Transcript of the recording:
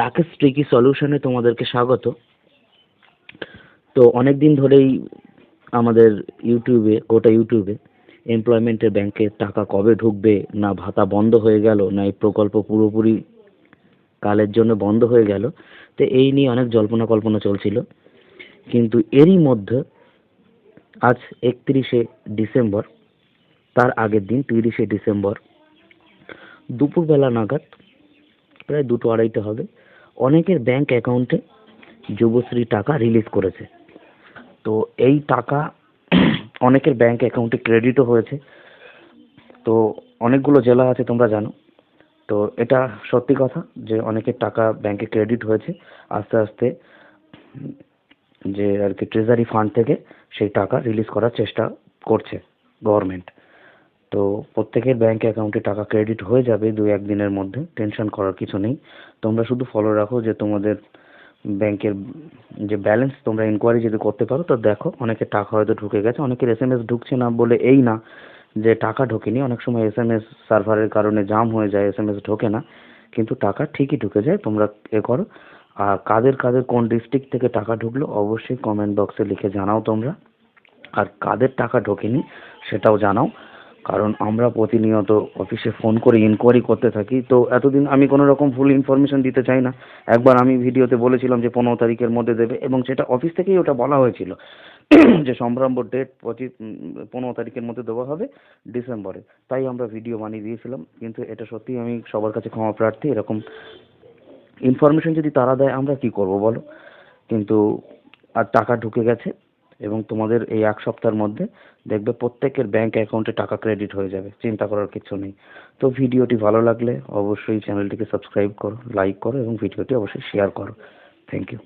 Rakesh tricky সলিউশনে তোমাদেরকে স্বাগত। তো অনেক দিন ধরেই আমাদের ইউটিউবে, গোটা ইউটিউবে এমপ্লয়মেন্টের ব্যাংকে টাকা কবে ঢুকবে, না ভাতা বন্ধ হয়ে গেল, না এই প্রকল্প পুরোপুরি কালের জন্য বন্ধ হয়ে গেল, তো এই নিয়ে অনেক জল্পনা কল্পনা চলছিল। কিন্তু এরই মধ্যে আজ একত্রিশে ডিসেম্বর, তার আগের দিন তিরিশে ডিসেম্বর, দুপুরবেলা নাগাদ প্রায় দুটো আড়াইটে হবে। অনেকের ব্যাংক অ্যাকাউন্টে যুবশ্রী টাকা রিলিজ করেছে। তো এই টাকা অনেকের ব্যাংক অ্যাকাউন্টে ক্রেডিটও হয়েছে। তো অনেকগুলো জেলা আছে, তোমরা জানো। তো এটা সত্যি কথা যে অনেকের টাকা ব্যাংকে ক্রেডিট হয়েছে। আস্তে আস্তে যে আর কি ট্রেজারি ফান্ড থেকে সেই টাকা রিলিজ করার চেষ্টা করছে গভর্নমেন্ট তো প্রত্যেকের ব্যাংক অ্যাকাউন্টে টাকা ক্রেডিট হয়ে যাবে দু এক দিনের মধ্যে টেনশন করার কিছু নেই। তোমরা শুধু ফলো রাখো যে তোমাদের ব্যাংকের যে ব্যালেন্স তোমরা ইনকোয়ারি যদি করতে পারো, তো দেখো অনেকের টাকা হয়তো ঢুকে গেছে, অনেকের এস এম এস ঢুকছে না বলে এই না যে টাকা ঢোকেনি। অনেক সময় এস এম এস সার্ভারের কারণে জাম হয়ে যায় এস এম এস ঢোকে না, কিন্তু টাকা ঠিকই ঢুকে যায়, তোমরা এ করো। আর কাদের কাদের কোন ডিস্ট্রিক্ট থেকে টাকা ঢুকলো, অবশ্যই কমেন্ট বক্সে লিখে জানাও তোমরা। আর কাদের টাকা ঢোকেনি, সেটাও জানাও। কারণ আমরা প্রতিনিয়ত অফিসে ফোন করে ইনকোয়ারি করতে থাকি, তো এতদিন আমি কোনো রকম ভুল ইনফরমেশন দিতে চাই না। একবার আমি ভিডিওতে বলেছিলাম যে পনেরো তারিখের মধ্যে দেবে, এবং সেটা অফিস থেকেই ওটা বলা হয়েছিল। যে সম্ভাব্য ডেট পঁচিশ পনেরো তারিখের মধ্যে দেওয়া হবে ডিসেম্বরে। তাই আমরা ভিডিও বানিয়ে দিয়েছিলাম, কিন্তু এটা সত্যিই আমি সবার কাছে ক্ষমা প্রার্থী, এরকম ইনফরমেশন যদি তারা দেয়, আমরা কি করব বলো? কিন্তু আর টাকা ঢুকে গেছে। এবং তোমাদের এই এক সপ্তাহের মধ্যে দেখবে প্রত্যেকের ব্যাংক অ্যাকাউন্টে টাকা ক্রেডিট হয়ে যাবে, চিন্তা করার কিছু নেই। তো ভিডিওটি ভালো লাগলে অবশ্যই চ্যানেলটিকে সাবস্ক্রাইব করো লাইক করো এবং ভিডিওটি অবশ্যই শেয়ার করো। Thank you